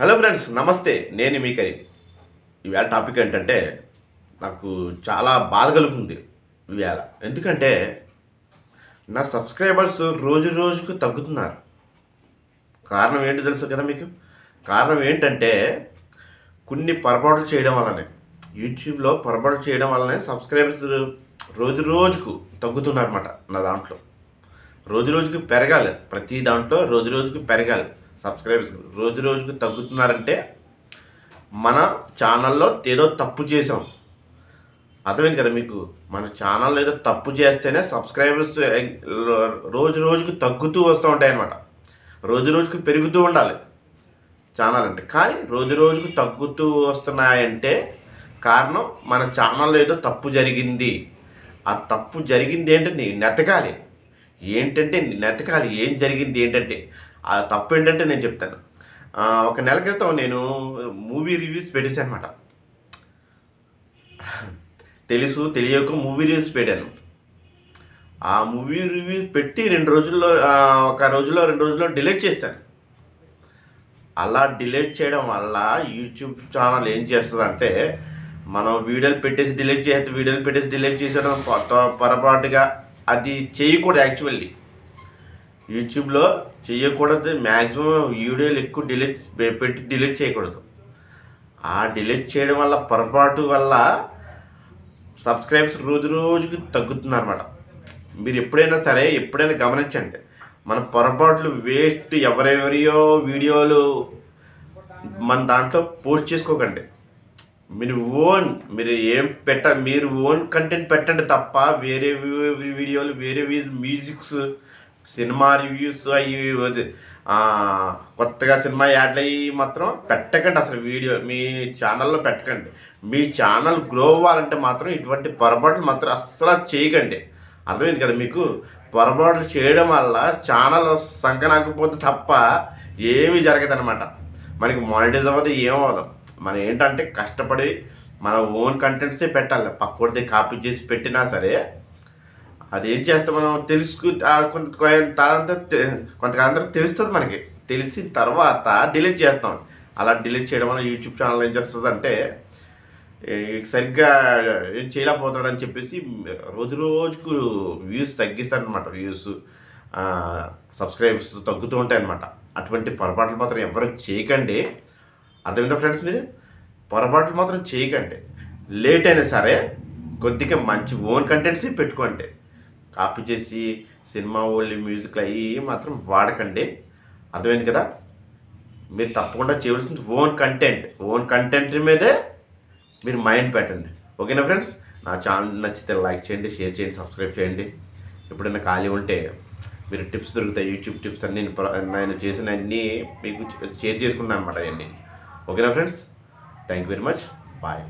Hello friends నమస్తే. నేను మీకరి కరీం. ఈవేళ టాపిక్ ఏంటంటే నాకు చాలా బాధ కలుగుతుంది ఈవేళ ఎందుకంటే నా సబ్స్క్రైబర్స్ రోజు రోజుకు తగ్గుతున్నారు. కారణం ఏంటి తెలుసు కదా మీకు? కారణం ఏంటంటే కొన్ని పొరపాట్లు చేయడం వల్లనే యూట్యూబ్లో పొరపాటు చేయడం వల్లనే సబ్స్క్రైబర్స్ రోజు రోజుకు తగ్గుతున్నారన్నమాట నా దాంట్లో. రోజు రోజుకి పెరగాలి. ప్రతి దాంట్లో రోజు రోజుకి పెరగాలి. సబ్స్క్రైబర్స్ రోజు రోజుకి తగ్గుతున్నారంటే మన ఛానల్లో ఏదో తప్పు చేసాం అర్థమైంది కదా మీకు? మన ఛానల్లో ఏదో తప్పు చేస్తేనే సబ్స్క్రైబర్స్ రోజు రోజుకు తగ్గుతూ వస్తూ ఉంటాయి అన్నమాట రోజు రోజుకు పెరుగుతూ ఉండాలి ఛానల్ అంటే. కానీ రోజు రోజుకు తగ్గుతూ వస్తున్నాయంటే కారణం మన ఛానల్లో ఏదో తప్పు జరిగింది. ఆ తప్పు జరిగింది ఏంటంటే నెతకాలి. ఏంటంటే నెతకాలి ఏం జరిగింది ఏంటంటే? ఆ తప్పు ఏంటంటే నేను చెప్తాను. ఒక నెల క్రితం నేను మూవీ రివ్యూస్ పెట్టేశాను అనమాట తెలుసు తెలియక మూవీ రివ్యూస్ పెట్టాను. ఆ మూవీ రివ్యూస్ పెట్టి రెండు రోజుల్లో ఒక రోజులో రెండు రోజుల్లో డిలీట్ చేశాను. అలా డిలీట్ చేయడం వల్ల యూట్యూబ్ ఛానల్ ఏం చేస్తుందంటే మనం వీడియోలు పెట్టేసి డిలీట్ చేస్తే వీడియోలు పెట్టేసి డిలీట్ చేసేయడం పొరపాటుగా అది చేయకూడదు యాక్చువల్లీ. యూట్యూబ్లో చేయకూడదు మ్యాక్సిమం వీడియోలు ఎక్కువ డిలీట్ పెట్టి డిలీట్ చేయకూడదు. ఆ డిలీట్ చేయడం వల్ల పొరపాటు వల్ల సబ్స్క్రైబ్స్ రోజు రోజుకి తగ్గుతుందన్నమాట. మీరు ఎప్పుడైనా సరే ఎప్పుడైనా గమనించండి. మన పొరపాట్లు వేస్ట్ ఎవరెవరియో వీడియోలు మన దాంట్లో పోస్ట్ చేసుకోకండి. మీరు ఓన్ మీరు ఏం పెట్ట మీరు ఓన్ కంటెంట్ పెట్టండి తప్ప వేరే వీడియోలు వేరే మ్యూజిక్స్ సినిమా రివ్యూస్ అవి కొత్తగా సినిమా యాడ్లు అవి మాత్రం పెట్టకండి అసలు వీడియో మీ ఛానల్లో పెట్టకండి. మీ ఛానల్ గ్రో అవ్వాలంటే మాత్రం ఇటువంటి పొరపాట్లు మాత్రం అస్సలు చేయకండి. అర్థమైంది కదా మీకు? పొరపాట్లు చేయడం వల్ల ఛానల్ సంకనాకపోతే తప్ప ఏమీ జరగదన్నమాట. మనకి మానిటైజ్ అవ్వదు ఏమవ్వదు మనం ఏంటంటే కష్టపడి మన ఓన్ కంటెంట్సే పెట్టాలి. పక్కోటిది కాపీ చేసి పెట్టినా సరే అది ఏం చేస్తే మనం తెలుసుకు కొంత కొంత కొంతకాలం తెలుస్తుంది మనకి. తెలిసిన తర్వాత డిలీట్ చేస్తాం. అలా డిలీట్ చేయడం వల్ల యూట్యూబ్ ఛానల్ ఏం చేస్తుంది అంటే సరిగ్గా ఏం చేయలేకపోతాడని చెప్పేసి రోజు రోజుకు వ్యూస్ తగ్గిస్తాడనమాట వ్యూస్ సబ్స్క్రైబ్స్ తగ్గుతూ ఉంటాయి అనమాట అటువంటి పొరపాట్లు మాత్రం ఎవరు చేయకండి. అర్థమైందా ఫ్రెండ్స్ మీరు? పొరపాట్లు మాత్రం చేయకండి. లేట్ అయినా సరే కొద్దిగా మంచి ఓన్ కంటెంట్స్ పెట్టుకోండి. కాపీ చేసి సినిమా ఓన్లీ మ్యూజిక్లు అవి మాత్రం వాడకండి. అర్థమైంది కదా? మీరు తప్పకుండా చేయవలసింది ఓన్ కంటెంట్ ఓన్ కంటెంట్ మీదే మీరు మైండ్ పెట్టండి. ఓకేనా ఫ్రెండ్స్ నా ఛానల్ నచ్చితే లైక్ చేయండి షేర్ చేయండి సబ్స్క్రైబ్ చేయండి. ఎప్పుడైనా ఖాళీ ఉంటే మీరు టిప్స్ దొరుకుతాయి యూట్యూబ్ టిప్స్ అన్నీ నేను ప్ర- నేను చేసిన అన్నీ మీకు షేర్ చేసుకున్నాను అనమాట అవన్నీ ఓకేనా friends? Thank you very much bye